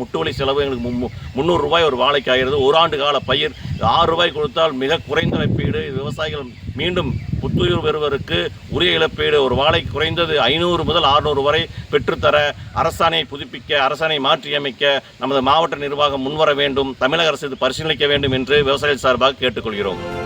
முட்டுவலி செலவு எங்களுக்கு முந்நூறு ரூபாய் ஒரு வாழைக்கு ஆகிறது. ஒரு ஆண்டு கால பயிர் ஆறு ரூபாய் கொடுத்தால் மிக குறைந்த இழப்பீடு. விவசாயிகள் மீண்டும் புத்துயிர் பெறுவதற்கு உரிய இழப்பீடு. ஒரு வாழைக்கு குறைந்தது ஐநூறு முதல் அறுநூறு வரை பெற்றுத்தர அரசாணையை புதுப்பிக்க அரசாணையை மாற்றியமைக்க நமது மாவட்ட நிர்வாகம் முன்வர வேண்டும். தமிழக அரசு இது பரிசீலிக்க வேண்டும் என்று விவசாயிகள் சார்பாக கேட்டுக்கொள்கிறோம்.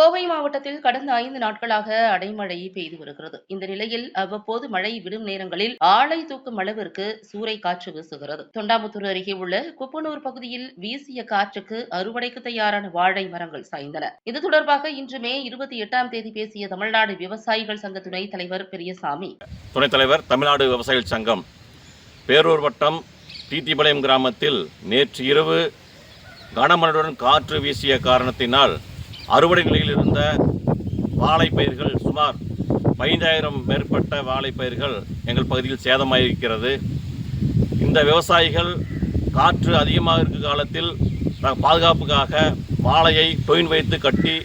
கோவை மாவட்டத்தில் கடந்த ஐந்து நாட்களாக அடைமழை பெய்து வருகிறது. இந்த நிலையில் அவ்வப்போது மழை விடும் நேரங்களில் ஆளை தூக்கும் அளவிற்கு சூறை காற்று வீசுகிறது. தொண்டாமுத்தூர் அருகே உள்ள குப்பனூர் பகுதியில் வீசிய காற்றுக்கு அறுவடைக்கு தயாரான வாழை மரங்கள் சாய்ந்தன. இது தொடர்பாக இன்று மே இருபத்தி எட்டாம் தேதி பேசிய தமிழ்நாடு விவசாயிகள் சங்க துணைத் தலைவர் பெரியசாமி. துணைத் தலைவர் தமிழ்நாடு விவசாயிகள் சங்கம் பேரூர் வட்டம் டிடிபாளையம் கிராமத்தில் நேற்று இரவு கனமழையுடன் காற்று வீசிய காரணத்தினால் அறுவடை நிலையில் இருந்த வாழைப்பயிர்கள் சுமார் பதினைந்தாயிரம் மேற்பட்ட வாழைப்பயிர்கள் எங்கள் பகுதியில் சேதமாயிருக்கிறது. இந்த விவசாயிகள் காற்று அதிகமாக இருக்கும் காலத்தில் பாதுகாப்புக்காக வாழையை தொயின் வைத்து கட்டி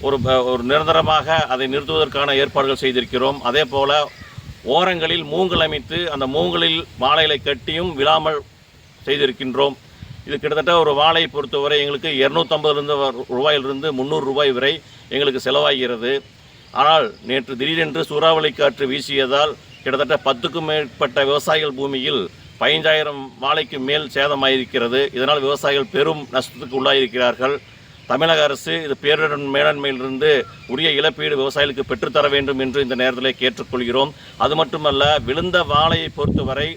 ஒரு ப- ஒரு நிரந்தரமாக அதை நிறுத்துவதற்கான ஏற்பாடுகள் செய்திருக்கிறோம். அதே போல் ஓரங்களில் மூங்கல் அமைத்து அந்த மூங்கலில் வாழைகளை கட்டியும் விழாமல் செய்திருக்கின்றோம். இது கிட்டத்தட்ட ஒரு வாழையை பொறுத்தவரை எங்களுக்கு இரநூத்தம்பதுலேருந்து ரூபாயிலிருந்து முந்நூறு ரூபாய் வரை எங்களுக்கு செலவாகிறது. ஆனால் நேற்று திடீரென்று சூறாவளி காற்று வீசியதால் கிட்டத்தட்ட பத்துக்கும் மேற்பட்ட விவசாயிகள் பூமியில் பதினைஞ்சாயிரம் வாழைக்கு மேல் சேதமாயிருக்கிறது. இதனால் விவசாயிகள் பெரும் நஷ்டத்துக்கு உள்ளாயிருக்கிறார்கள். தமிழக அரசு இது பேரிடர் மேலாண்மையிலிருந்து உரிய இழப்பீடு விவசாயிகளுக்கு பெற்றுத்தர வேண்டும் என்று இந்த நேரத்தில் கேட்டுக்கொள்கிறோம். அது மட்டுமல்ல விழுந்த வாழையை பொறுத்தவரை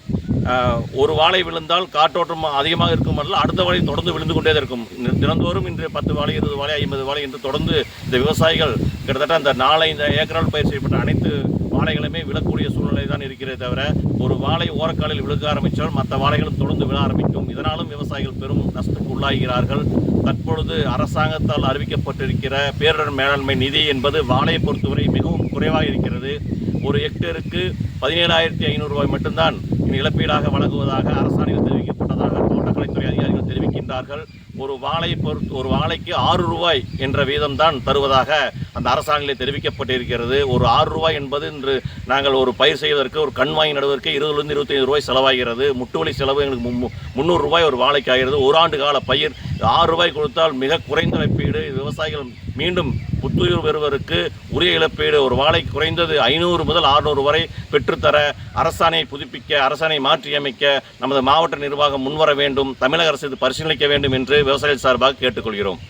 ஒரு வாழை விழுந்தால் காற்றோட்டம் அதிகமாக இருக்கும் அல்ல அடுத்த வாழை தொடர்ந்து விழுந்து கொண்டே இருக்கும். தினந்தோறும் இன்று பத்து வாழை இருபது வாழை ஐம்பது வாழை என்று தொடர்ந்து இந்த விவசாயிகள் கிட்டத்தட்ட அந்த நாலஞ்சு ஏக்கரால் பயிர் செய்யப்பட்ட அனைத்து வாழைகளுமே விழக்கூடிய சூழ்நிலை தான் இருக்கிறதே தவிர ஒரு வாழை ஓரக்காலில் விழுக ஆரம்பித்தால் மற்ற வாழைகளும் தொடர்ந்து விழ ஆரம்பிக்கும். இதனாலும் விவசாயிகள் பெரும் நஷ்டத்துக்கு உள்ளாகிறார்கள் தற்பொழுது அரசாங்கத்தால் அறிவிக்கப்பட்டிருக்கிற பேரிடர் மேலாண்மை நிதி என்பது வாழையை பொறுத்தவரை மிகவும் குறைவாக இருக்கிறது. ஒரு ஹெக்டேருக்கு பதினேழாயிரத்தி ஐநூறு ரூபாய் மட்டும்தான் இழப்பீடாக வழங்குவதாக அரசாணையில் தெரிவிக்கப்பட்டதாக தோட்டக்கலைத்துறை அதிகாரிகள் தெரிவிக்கின்றார்கள். ஒரு வாழை பொறுத்து ஒரு வாழைக்கு ஆறு ரூபாய் என்ற வீதம்தான் தருவதாக அந்த அரசாணையில் தெரிவிக்கப்பட்டிருக்கிறது. ஒரு ஆறு ரூபாய் என்பது இன்று நாங்கள் ஒரு பயிர் செய்வதற்கு ஒரு கண் வாங்கி நடுவதற்கு இருபதுலேருந்து இருபத்தைந்து ரூபாய் செலவாகிறது. முட்டுவலி செலவு எங்களுக்கு மும்மு- முந்நூறு ரூபாய் ஒரு வாழைக்கு ஆகிறது. ஒரு ஆண்டு கால பயிர் ஆறு ரூபாய் கொடுத்தால் மிக குறைந்த இழப்பீடு. விவசாயிகள் மீண்டும் புத்துயிர் பெறுவதற்கு உரிய இழப்பீடு. ஒரு வாழைக்கு குறைந்தது ஐநூறு முதல் அறுநூறு வரை பெற்றுத்தர அரசாணையை புதுப்பிக்க அரசாணை மாற்றியமைக்க நமது மாவட்ட நிர்வாகம் முன்வர வேண்டும். தமிழக அரசு இது பரிசீலிக்க வேண்டும் என்று விவசாயிகள் சார்பாக கேட்டுக்கொள்கிறோம்.